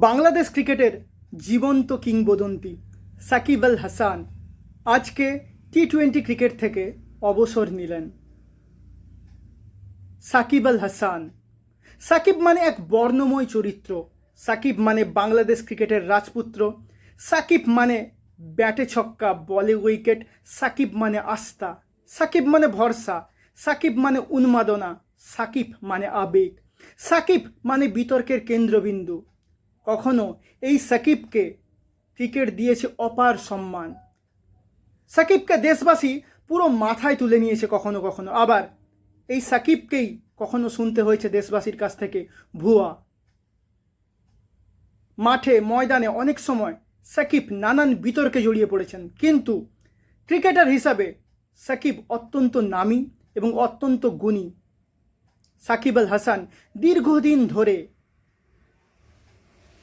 বাংলাদেশ ক্রিকেটের জীবন্ত কিংবদন্তি সাকিব আল হাসান আজকে টি টোয়েন্টি ক্রিকেট থেকে অবসর নিলেন। সাকিব আল হাসান। সাকিব মানে এক বর্ণময় চরিত্র। সাকিব মানে বাংলাদেশ ক্রিকেটের রাজপুত্র। সাকিব মানে ব্যাটে ছক্কা, বলে উইকেট। সাকিব মানে আস্থা। সাকিব মানে ভরসা। সাকিব মানে উন্মাদনা। সাকিব মানে আবেগ। সাকিব মানে বিতর্কের কেন্দ্রবিন্দু। কখনো এই সাকিবকে ক্রিকেট দিয়েছে অপার সম্মান। সাকিবকে দেশবাসী পুরো মাথায় তুলে নিয়েছে কখনো কখনো। আবার এই সাকিবকেই কখনো শুনতে হয়েছে দেশবাসীর কাছ থেকে, ভুয়া। মাঠে, ময়দানে অনেক সময় সাকিব নানান বিতর্কে জড়িয়ে পড়েছেন। কিন্তু ক্রিকেটার হিসাবে সাকিব অত্যন্ত নামী এবং অত্যন্ত গুণী। সাকিব আল হাসান দীর্ঘদিন ধরে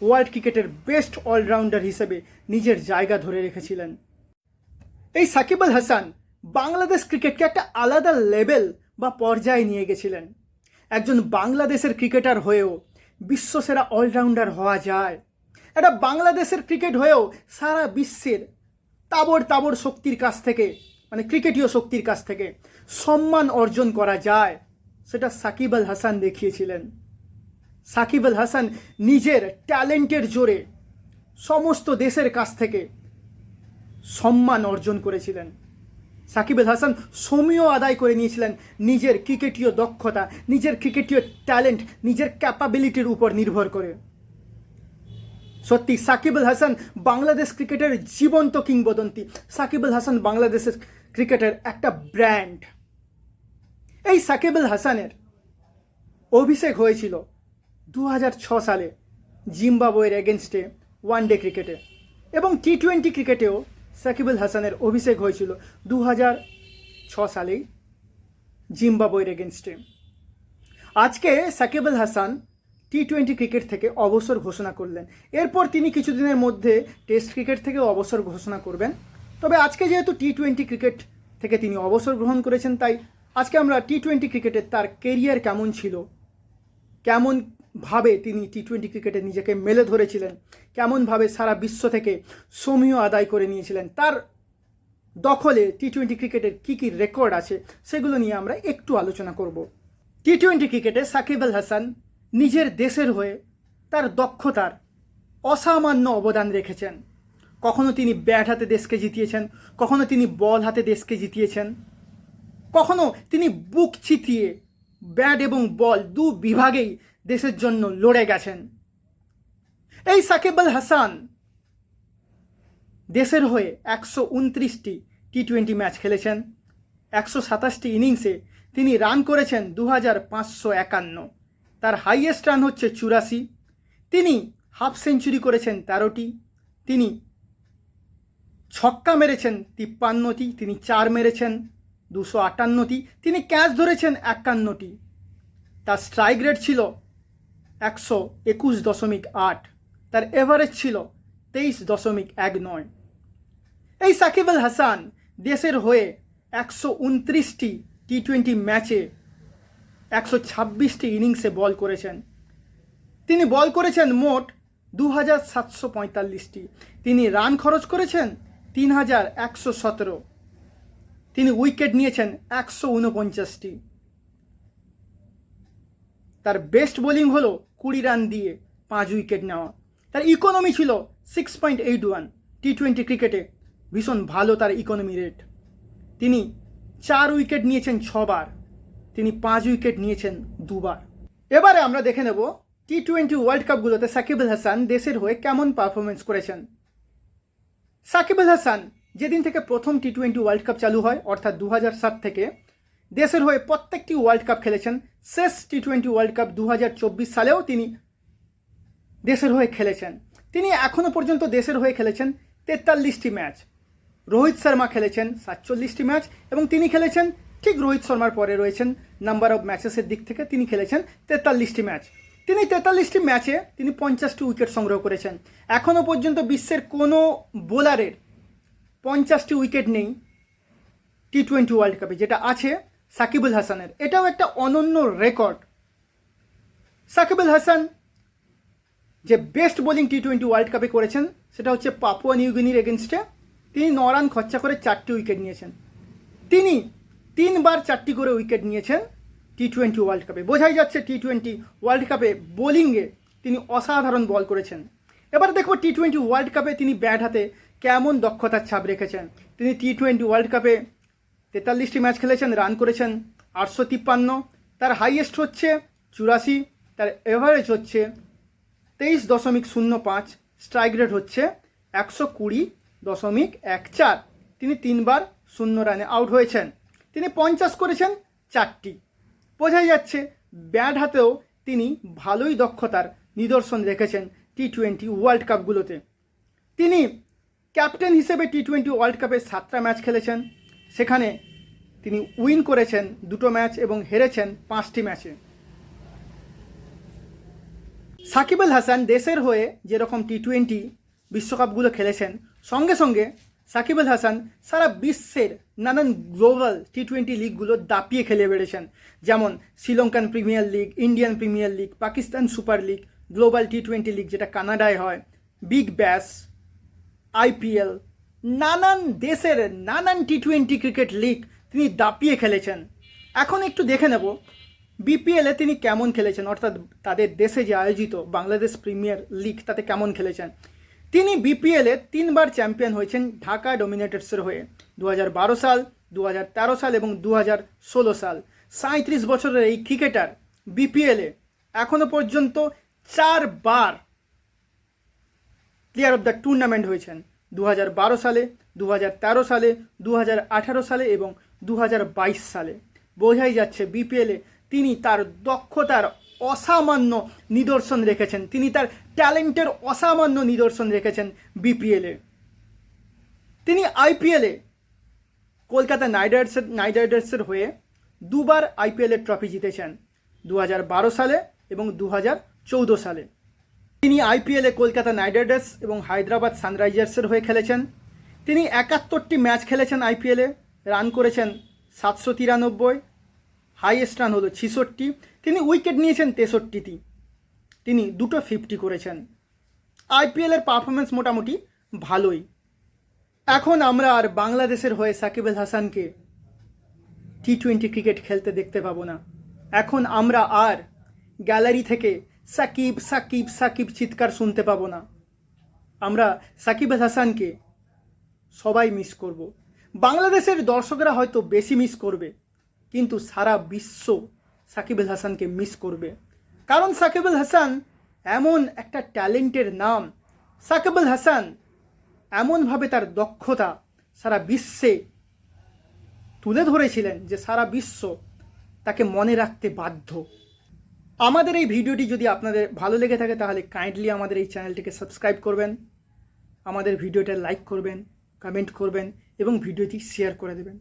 ওয়ার্ল্ড ক্রিকেটের বেস্ট অলরাউন্ডার হিসেবে নিজের জায়গা ধরে রেখেছিলেন। এই সাকিব আল হাসান বাংলাদেশ ক্রিকেটকে একটা আলাদা লেভেল বা পর্যায়ে নিয়ে গেছিলেন। একজন বাংলাদেশের ক্রিকেটার হয়েও বিশ্বসেরা অলরাউন্ডার হওয়া যায়। এটা বাংলাদেশের ক্রিকেট হয়েও সারা বিশ্বের তাবড় তাবড় শক্তির কাছ থেকে মানে ক্রিকেটীয় শক্তির কাছ থেকে সম্মান অর্জন করা যায়, সেটা সাকিব আল হাসান দেখিয়েছিলেন। সাকিব আল হাসান নিজের ট্যালেন্টের জোরে সমস্ত দেশের কাছ থেকে সম্মান অর্জন করেছিলেন। সাকিব আল হাসান সমীয় আদায় করে নিয়েছিলেন নিজের ক্রিকেটীয় দক্ষতা, নিজের ক্রিকেটীয় ট্যালেন্ট, নিজের ক্যাপাবিলিটির উপর নির্ভর করে। সত্যি, সাকিব আল হাসান বাংলাদেশ ক্রিকেটের জীবন্ত কিংবদন্তি। সাকিব আল হাসান বাংলাদেশের ক্রিকেটের একটা ব্র্যান্ড। এই সাকিব আল হাসানের অভিষেক হয়েছিল দু সালে জিম্বাবুয়ের এগেনস্টে ওয়ান ডে ক্রিকেটে এবং টি টোয়েন্টি ক্রিকেটেও সাকিবুল হাসানের অভিষেক হয়েছিল দু সালেই জিম্বাবুয়ের এগেনস্টে। আজকে Shakib Al Hasan T twenty cricket থেকে অবসর ঘোষণা করলেন। এরপর তিনি কিছুদিনের মধ্যে টেস্ট ক্রিকেট থেকে অবসর ঘোষণা করবেন। তবে আজকে যেহেতু টি টোয়েন্টি ক্রিকেট থেকে তিনি অবসর গ্রহণ করেছেন, তাই আজকে আমরা টি টোয়েন্টি ক্রিকেটের তার কেরিয়ার কেমন ছিল কেমনভাবে তিনি টি টোয়েন্টি ক্রিকেটে নিজেকে মেলে ধরেছিলেন, কেমনভাবে সারা বিশ্ব থেকে সমীয় আদায় করে নিয়েছিলেন, তার দখলে টি টোয়েন্টি ক্রিকেটের কী কী রেকর্ড আছে সেগুলো নিয়ে আমরা একটু আলোচনা করব। টি টোয়েন্টি ক্রিকেটে সাকিব আল হাসান নিজের দেশের হয়ে তার দক্ষতার অসামান্য অবদান রেখেছেন। কখনো তিনি ব্যাট হাতে দেশকে জিতিয়েছেন, কখনো তিনি বল হাতে দেশকে জিতিয়েছেন, কখনো তিনি বুক চিতিয়ে ব্যাট এবং বল দু বিভাগেই দেশের জন্য লড়ে গেছেন। এই সাকিব আল হাসান দেশের হয়ে একশো উনত্রিশটি টি টোয়েন্টি ম্যাচ খেলেছেন, একশো সাতাশটি ইনিংসে তিনি রান করেছেন দু হাজার পাঁচশো একান্ন। তার হাইয়েস্ট রান হচ্ছে চুরাশি। তিনি হাফ সেঞ্চুরি করেছেন তেরোটি। তিনি ছক্কা মেরেছেন তিপ্পান্নটি। তিনি চার মেরেছেন দুশো আটান্নটি। তিনি ক্যাচ ধরেছেন একান্নটি। তার স্ট্রাইক রেট ছিল একশো একুশ দশমিক আট, তার এভারেজ ছিল তেইশ দশমিক এক নয়। এই সাকিব আল হাসান দেশের হয়ে একশো উনত্রিশটি টি টোয়েন্টি ম্যাচে একশো ছাব্বিশটি ইনিংসে বল করেছেন। তিনি বল করেছেন মোট দু হাজার সাতশো পঁয়তাল্লিশটি। তিনি রান খরচ করেছেন তিন হাজার একশো সতেরো। তিনি উইকেট নিয়েছেন একশো উনপঞ্চাশটি। তার বেস্ট বোলিং হলো কুড়ি রান দিয়ে পাঁচ উইকেট নেওয়া। তার ইকোনমি ছিল six point eight one T twenty ক্রিকেটে ভীষণ ভালো তার ইকোনমি রেট তিনি চার উইকেট নিয়েছেন ছবার। তিনি পাঁচ উইকেট নিয়েছেন দুবার। এবারে আমরা দেখে নেব টি টোয়েন্টি ওয়ার্ল্ড কাপগুলোতে সাকিব আল হাসান দেশের হয়ে কেমন পারফরমেন্স করেছেন। সাকিব আল হাসান যেদিন থেকে প্রথম টি টোয়েন্টি ওয়ার্ল্ড কাপ চালু হয়, অর্থাৎ দু সাত থেকে দেশের হয়ে প্রত্যেকটি ওয়ার্ল্ড কাপ খেলেছেন। শেষ টি টোয়েন্টি ওয়ার্ল্ড কাপ দু হাজার চব্বিশ সালেও তিনি দেশের হয়ে খেলেছেন। তিনি এখনও পর্যন্ত দেশের হয়ে খেলেছেন তেতাল্লিশটি ম্যাচ। রোহিত শর্মা খেলেছেন সাতচল্লিশটি ম্যাচ এবং তিনি খেলেছেন ঠিক রোহিত শর্মার পরে রয়েছেন নাম্বার অফ ম্যাচেসের দিক থেকে তিনি খেলেছেন তেতাল্লিশটি ম্যাচ। তিনি তেতাল্লিশটি ম্যাচে তিনি পঞ্চাশটি উইকেট সংগ্রহ করেছেন। এখনও পর্যন্ত বিশ্বের কোনো বোলারের পঞ্চাশটি উইকেট নেই টি টোয়েন্টি ওয়ার্ল্ড কাপে যেটা আছে সাকিবুল হাসানের। এটাও একটা অনন্য রেকর্ড সাকিবুল হাসান যে best bowling T twenty world কাপে করেছেন, সেটা হচ্ছে পাপুয়া নিউগিনির এগেনস্টে তিনি ন রান খরচা করে চারটি উইকেট নিয়েছেন। তিনি তিনবার চারটি করে উইকেট নিয়েছেন টি টোয়েন্টি ওয়ার্ল্ড কাপে বোঝাই যাচ্ছে টি টোয়েন্টি ওয়ার্ল্ড কাপে বোলিংয়ে তিনি অসাধারণ বল করেছেন। এবার দেখব টি টোয়েন্টি ওয়ার্ল্ড কাপে তিনি ব্যাট হাতে কেমন দক্ষতার ছাপ রেখেছেন। তিনি টি টোয়েন্টি ওয়ার্ল্ড কাপে তেতাল্লিশটি ম্যাচ খেলেছেন, রান করেছেন আটশো তিপ্পান্ন। তার হাইয়েস্ট হচ্ছে চুরাশি, তার এভারেজ হচ্ছে তেইশ দশমিক শূন্য পাঁচ। স্ট্রাইক রেট হচ্ছে একশো কুড়ি দশমিক এক চার। তিনি তিনবার শূন্য রানে আউট হয়েছেন। তিনি পঞ্চাশ করেছেন চারটি। বোঝাই যাচ্ছে ব্যাট হাতেও তিনি ভালোই দক্ষতার নিদর্শন রেখেছেন টি টোয়েন্টি ওয়ার্ল্ড কাপগুলোতে তিনি ক্যাপ্টেন হিসেবে টি টোয়েন্টি ওয়ার্ল্ড কাপে সাতটা ম্যাচ খেলেছেন। সেখানে তিনি উইন করেছেন দুটো ম্যাচ এবং হেরেছেন পাঁচটি ম্যাচে। সাকিব আল হাসান দেশের হয়ে যেরকম টি টোয়েন্টি বিশ্বকাপগুলো খেলেছেন, সঙ্গে সঙ্গে সাকিব আল হাসান সারা বিশ্বের নানান গ্লোবাল টি টোয়েন্টি লিগগুলো দাপিয়ে খেলে বেড়েছেন। যেমন Sri Lankan premier league, Indian premier league, Pakistan super league, global T twenty league যেটা কানাডায় হয়, বিগ ব্যাশ, আইপিএল নানান দেশের নানান টি টোয়েন্টি ক্রিকেট লিগ তিনি দাপিয়ে খেলেছেন। এখন একটু দেখে নেব বিপিএলে তিনি কেমন খেলেছেন? অর্থাৎ তাদের দেশে যে আয়োজিত বাংলাদেশ প্রিমিয়ার লিগ তাতে কেমন খেলেছেন? তিনি বিপিএলে তিনবার চ্যাম্পিয়ন হয়েছেন ঢাকা ডোমিনেটার্সের হয়ে দু হাজার বারো সাল দু হাজার তেরো সাল এবং দু হাজার ষোলো সাল। সাঁত্রিশ বছরের এই ক্রিকেটার বিপিএলে এখনও পর্যন্ত চারবার প্লেয়ার অফ দ্য টুর্নামেন্ট হয়েছেন। দু হাজার বারো সালে দু হাজার তেরো সালে দু হাজার আঠারো সালে এবং দু হাজার বাইশ সালে। বোঝাই যাচ্ছে বিপিএলে তিনি তার দক্ষতার অসামান্য নিদর্শন রেখেছেন। তিনি তার ট্যালেন্টের অসামান্য নিদর্শন রেখেছেন বিপিএলে। তিনি আইপিএলে কলকাতা নাইট রাইডার্সের নাইট রাইডার্সের হয়ে দুবার আইপিএলের ট্রফি জিতেছেন দু হাজার বারো সালে এবং দু হাজার চৌদ্দ সালে। তিনি আইপিএলে কলকাতা নাইট রাইডার্স এবং হায়দ্রাবাদ সানরাইজার্সের হয়ে খেলেছেন। তিনি একাত্তরটি ম্যাচ খেলেছেন আইপিএলে রান করেছেন সাতশো তিরানব্বই, হাইয়েস্ট রান হলো ছিষট্টি, তিনি উইকেট নিয়েছেন তেষট্টিটি, তিনি দুটো ফিফটি করেছেন। আইপিএলের পারফরমেন্স মোটামুটি ভালোই। এখন আমরা আর বাংলাদেশের হয়ে সাকিব আল হাসানকে টি টোয়েন্টি ক্রিকেট খেলতে দেখতে পাবো না। এখন আমরা আর গ্যালারি থেকে সাকিব সাকিব সাকিব চিৎকার শুনতে পাবো না। আমরা সাকিব হাসানকে সবাই মিস করব। বাংলাদেশের দর্শকরা হয়তো বেশি মিস করবে, কিন্তু সারা বিশ্ব সাকিব আল হাসানকে মিস করবে। কারণ সাকিব আল হাসান এমন একটা ট্যালেন্টের নাম। সাকিব আল হাসান এমনভাবে তার দক্ষতা সারা বিশ্বে তুলে ধরেছিলেন যে সারা বিশ্ব তাকে মনে রাখতে বাধ্য। আমাদের এই ভিডিওটি যদি আপনাদের ভালো লেগে থাকে, তাহলে কাইন্ডলি আমাদের এই চ্যানেলটিকে সাবস্ক্রাইব করবেন, আমাদের ভিডিওটা লাইক করবেন কমেন্ট করবেন এবং ভিডিওটি শেয়ার করে দেবেন।